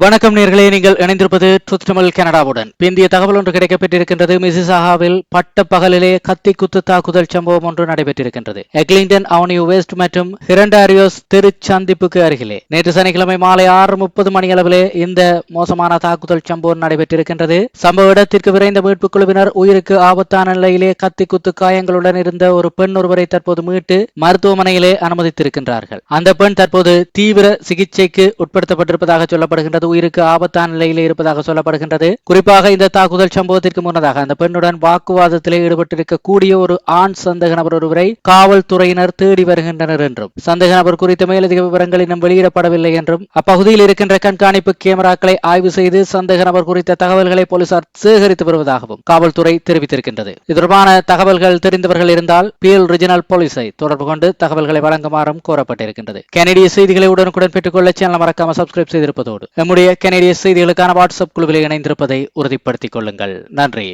வணக்கம் நேர்களே நீங்கள் இணைந்திருப்பது ட்ரூத் தமிழ் கனடாவுடன். பிந்திய தகவல் ஒன்று கிடைக்கப்பட்டிருக்கின்றது மிசிசாகாவில் பட்ட பகலிலே கத்தி குத்து தாக்குதல் சம்பவம் ஒன்று நடைபெற்றிருக்கின்றது. எக்லிங்டன் அவனியூ வெஸ்ட் மற்றும் ஹிரண்டாரியோஸ் திருச்சந்திப்புக்கு அருகிலே. நேற்று சனிக்கிழமை மாலை ஆறு முப்பது மணி அளவிலே இந்த மோசமான தாக்குதல் சம்பவம் நடைபெற்றிருக்கின்றது. சம்பவ இடத்திற்கு விரைந்த மீட்புக் குழுவினர் உயிருக்கு ஆபத்தான நிலையிலே கத்தி குத்து காயங்களுடன் இருந்த ஒரு பெண் ஒருவரை தற்போது மீட்டு மருத்துவமனையிலே அனுமதித்திருக்கின்றார்கள். அந்த பெண் தற்போது தீவிர சிகிச்சைக்கு உட்படுத்தப்பட்டிருப்பதாக சொல்லப்படுகின்றது. உயிருக்கு ஆபத்தான நிலையில் இருப்பதாக சொல்லப்படுகின்றது. குறிப்பாக இந்த தாக்குதல் சம்பவத்திற்கு முன்னதாக அந்த பெண்ணுடன் வாக்குவாதத்திலே ஈடுபட்டிருக்கக்கூடிய ஒரு ஆண் சந்தேக நபர் ஒருவரை காவல்துறையினர் தேடி வருகின்றனர் என்றும் சந்தேக நபர் குறித்த மேலதிக விவரங்கள் இன்னும் வெளியிடப்படவில்லை என்றும் அப்பகுதியில் இருக்கின்ற கண்காணிப்பு கேமராக்களை ஆய்வு செய்து சந்தேக நபர் குறித்த தகவல்களை போலீசார் சேகரித்து வருவதாகவும் காவல்துறை தெரிவித்திருக்கின்றது. இது தொடர்பான தகவல்கள் தெரிந்தவர்கள் இருந்தால் பிஎல் ரிஜினல் போலீஸை தொடர்பு கொண்டு தகவல்களை வழங்குமாறும் கோரப்பட்டிருக்கின்றது. கனடிய செய்திகளை உடனுக்குடன் பெற்றுக்கொள்ள சேனல் மறக்காம சப்ஸ்கிரைப் செய்திருப்பதோடு நம்முடைய கனேடிய செய்திகளுக்கான வாட்ஸ்அப் குழுவில் இணைந்திருப்பதை உறுதிப்படுத்திக் கொள்ளுங்கள். நன்றி.